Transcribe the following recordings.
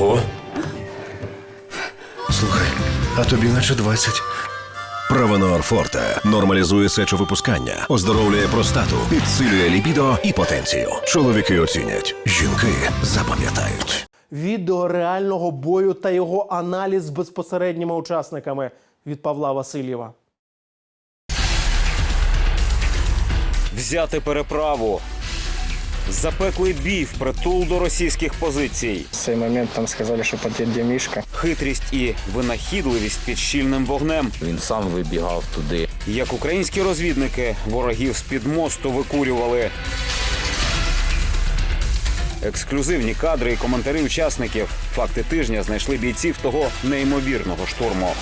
Ого. Слухай, а тобі наче 20. Правонор Форте нормалізує сечовипускання, оздоровлює простату, підсилює лібідо і потенцію. Чоловіки оцінять, жінки запам'ятають. Відео реального бою та його аналіз з безпосередніми учасниками від Павла Васильєва. Взяти переправу. Запеклий бій впритул до російських позицій. В цей момент там сказали, що підійде Мішка. Хитрість і винахідливість під щільним вогнем. Він сам вибігав туди. Як українські розвідники ворогів з-під мосту викурювали. Ексклюзивні кадри і коментарі учасників. Факти тижня знайшли бійців того неймовірного штурму.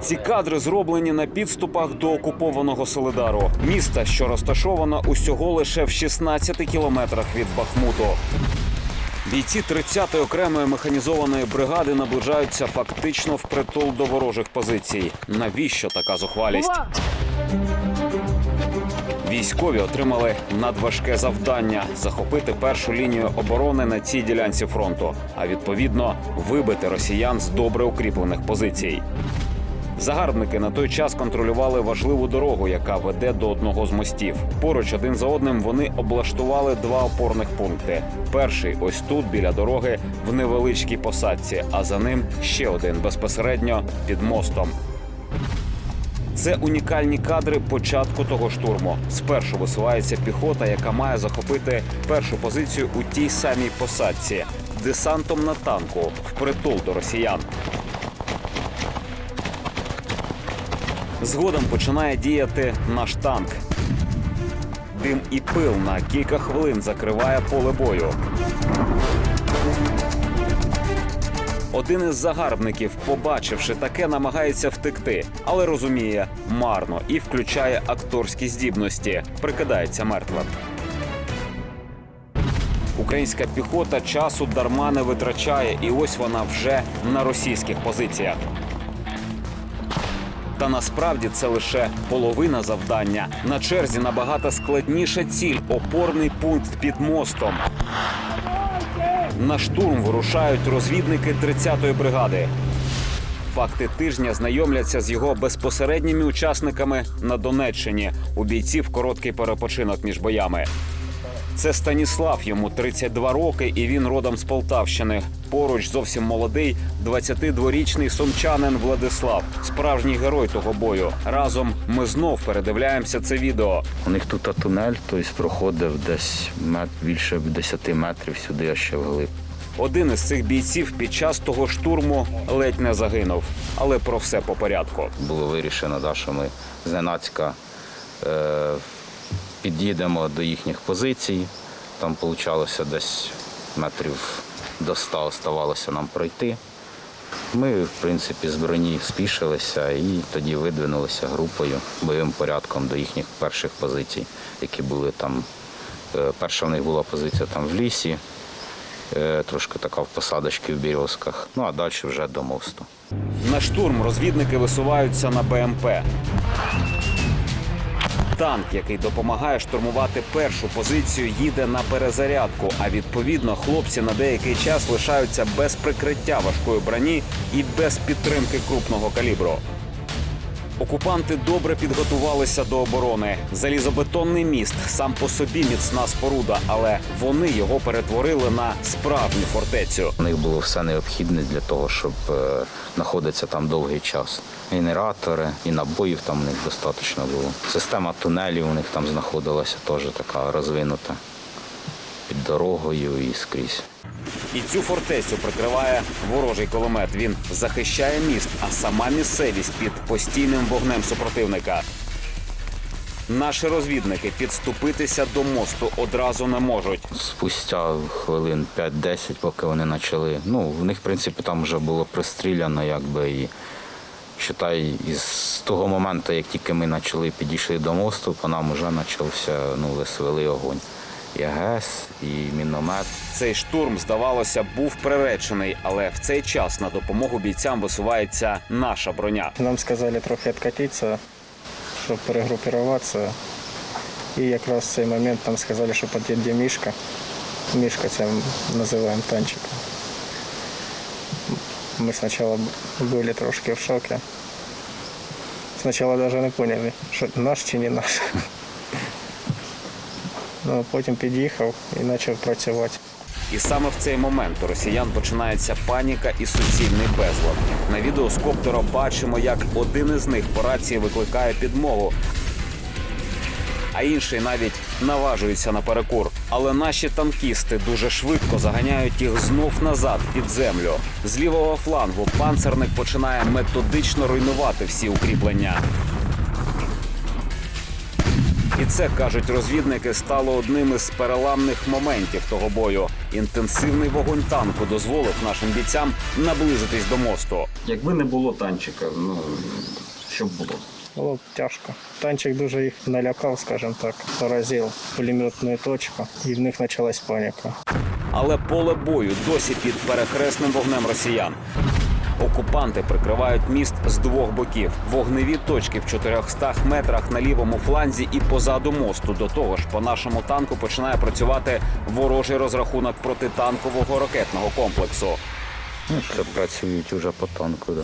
Ці кадри зроблені на підступах до окупованого Солидару, міста, що розташовано усього лише в 16 кілометрах від Бахмуту. Бійці 30-ї окремої механізованої бригади наближаються фактично впритул до ворожих позицій. Навіщо така зухвалість? Військові отримали надважке завдання захопити першу лінію оборони на цій ділянці фронту, а відповідно вибити росіян з добре укріплених позицій. Загарбники на той час контролювали важливу дорогу, яка веде до одного з мостів. Поруч один за одним вони облаштували два опорних пункти. Перший ось тут, біля дороги, в невеличкій посадці, а за ним ще один безпосередньо під мостом. Це унікальні кадри початку того штурму. Спершу висувається піхота, яка має захопити першу позицію у тій самій посадці десантом на танку впритул до росіян. Згодом починає діяти наш танк. Дим і пил на кілька хвилин закриває поле бою. Один із загарбників, побачивши таке, намагається втекти, але розуміє марно і включає акторські здібності, прикидається мертвим. Українська піхота часу дарма не витрачає, і ось вона вже на російських позиціях. Та насправді це лише половина завдання. На черзі набагато складніша ціль опорний пункт під мостом. На штурм вирушають розвідники 30-ї бригади. Факти тижня знайомляться з його безпосередніми учасниками на Донеччині. У бійців короткий перепочинок між боями. Це Станіслав, йому 32 роки, і він родом з Полтавщини. Поруч зовсім молодий, 22-річний сумчанин Владислав, справжній герой того бою. Разом ми знов передивляємося це відео. У них тут тунель, тобто проходив десь мет, більше 10 метрів сюди, а ще вглиб. Один із цих бійців під час того штурму ледь не загинув. Але про все по порядку. Було вирішено, да, що ми зненацька е, під'їдемо до їхніх позицій. Там вийшло десь метрів до 100 оставалося нам пройти. Ми, в принципі, з броні спішилися і тоді видвинулися групою бойовим порядком до їхніх перших позицій, які були там. Е, Перша в них була позиція там в лісі, е, трошки така в посадочці в Бірьозках, ну а далі вже до мосту. На штурм розвідники висуваються на БМП. Танк, який допомагає штурмувати першу позицію, їде на перезарядку. А відповідно, хлопці на деякий час лишаються без прикриття важкої броні і без підтримки крупного калібру. Окупанти добре підготувалися до оборони. Залізобетонний міст сам по собі міцна споруда, але вони його перетворили на справжню фортецю. У них було все необхідне для того, щоб е, знаходитися там довгий час. Генератори і набоїв там у них достатньо було. Система тунелів у них там знаходилася теж така розвинута під дорогою і скрізь. І цю фортецю прикриває ворожий кулемет. Він захищає міст, а сама місцевість під постійним вогнем супротивника. Наші розвідники підступитися до мосту одразу не можуть. Спустя хвилин 5-10, поки вони почали. Ну, в них, в принципі, там вже було пристріляно, якби і считай, із того моменту, як тільки ми почали підійшли до мосту, по нам вже почався ну, веселий огонь. І і міномет. Цей штурм, здавалося, був приречений, але в цей час на допомогу бійцям висувається наша броня. Нам сказали трохи відкатитися, щоб перегрупуватися. І якраз в цей момент там сказали, що під'їде Мішка. Мішка це називаємо танчиком. Ми спочатку були трошки в шокі. Спочатку навіть не поняли, що наш чи не наш. Ну, потім під'їхав і почав працювати. І саме в цей момент у росіян починається паніка і суцільний безлад. На відео з коптера бачимо, як один із них по рації викликає підмогу, а інший навіть наважується на перекур. Але наші танкісти дуже швидко заганяють їх знов назад під землю. З лівого флангу панцерник починає методично руйнувати всі укріплення. І це кажуть розвідники стало одним із переламних моментів того бою. Інтенсивний вогонь танку дозволив нашим бійцям наблизитись до мосту. Якби не було танчика, ну що б було? Було б тяжко. Танчик дуже їх налякав, скажімо так, поразив пулеметну точку, і в них почалась паніка. Але поле бою досі під перехресним вогнем росіян. Окупанти прикривають міст з двох боків. Вогневі точки в 400 метрах на лівому фланзі і позаду мосту. До того ж, по нашому танку починає працювати ворожий розрахунок протитанкового ракетного комплексу. Ну, це працюють уже по танку, да.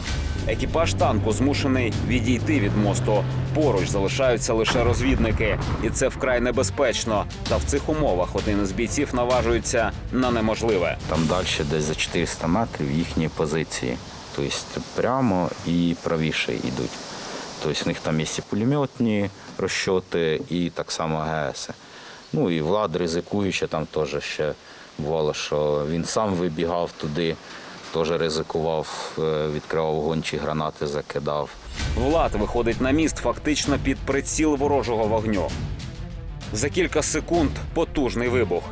Екіпаж танку змушений відійти від мосту. Поруч залишаються лише розвідники, і це вкрай небезпечно. Та в цих умовах один із бійців наважується на неможливе. Там далі десь за 400 метрів їхні позиції. Тобто прямо і правіше йдуть. Тобто в них там є і пулеметні розчоти, і так само ГС. Ну і Влад ризикуючи, там теж ще бувало, що він сам вибігав туди, теж ризикував, е, відкривав вогонь чи гранати закидав. Влад виходить на міст фактично під приціл ворожого вогню. За кілька секунд потужний вибух.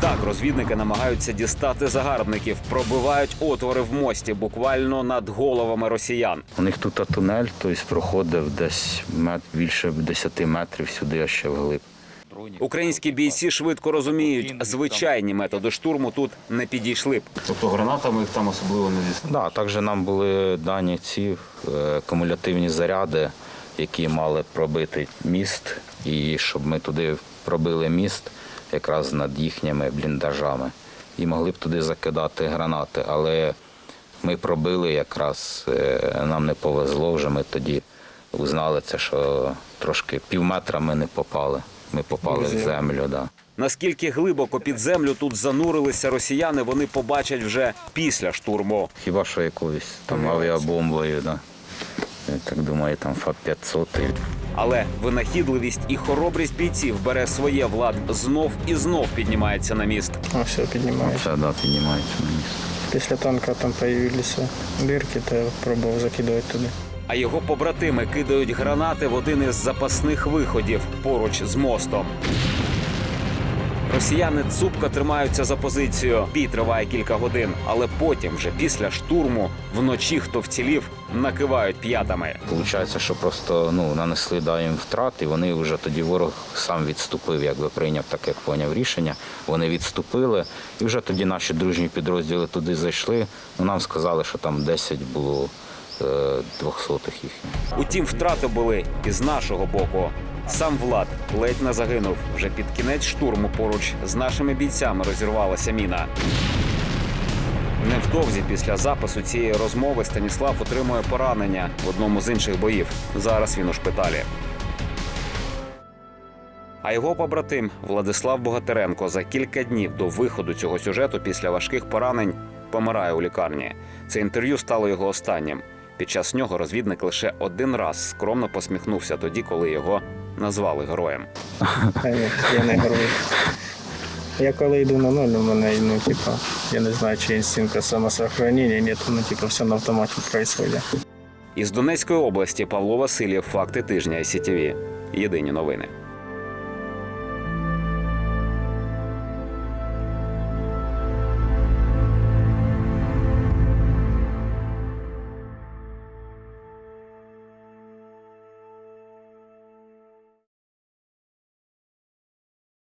Так, розвідники намагаються дістати загарбників, пробивають отвори в мості буквально над головами росіян. У них тут тунель, тобто проходив десь мет, більше 10 метрів сюди, а ще вглиб. Українські бійці швидко розуміють, звичайні методи штурму тут не підійшли б. Тобто гранатами їх там особливо не дістати. Да, також нам були дані ці е, кумулятивні заряди, які мали пробити міст, і щоб ми туди пробили міст якраз над їхніми бліндажами. І могли б туди закидати гранати. Але ми пробили якраз, е, нам не повезло вже. Ми тоді узнали це, що трошки пів метра ми не попали. Ми попали в землю. Да. Наскільки глибоко під землю тут занурилися росіяни, вони побачать вже після штурму. Хіба що якоюсь там авіабомбою, да. Я так думаю, там ФАП-500. Але винахідливість і хоробрість бійців бере своє влад знов і знов піднімається на міст. А все піднімається. Все, да, піднімається на місце. Після танка там з'явилися дирки, то я пробував закидувати туди. А його побратими кидають гранати в один із запасних виходів поруч з мостом. Росіяни цупко тримаються за позицію. Бій триває кілька годин, але потім, вже після штурму, вночі хто вцілів, накивають п'ятами. Получається, що просто ну, нанесли да, їм втрат, і вони вже тоді ворог сам відступив, якби прийняв так, як поняв рішення. Вони відступили, і вже тоді наші дружні підрозділи туди зайшли. Ну, нам сказали, що там 10 було е, двохсотих їхніх. Утім, втрати були і з нашого боку. Сам Влад ледь не загинув. Вже під кінець штурму поруч з нашими бійцями розірвалася міна. Невдовзі після запису цієї розмови Станіслав отримує поранення в одному з інших боїв. Зараз він у шпиталі. А його побратим Владислав Богатиренко за кілька днів до виходу цього сюжету після важких поранень помирає у лікарні. Це інтерв'ю стало його останнім. Під час нього розвідник лише один раз скромно посміхнувся тоді, коли його назвали героєм. А ні, я не герой. Я коли йду на ноль, у мене, ну, типа, я не знаю, чи інстинкта ні, то ну, типа, все на автоматі відбувається. Із Донецької області Павло Васильєв. Факти тижня СІТВ. Єдині новини.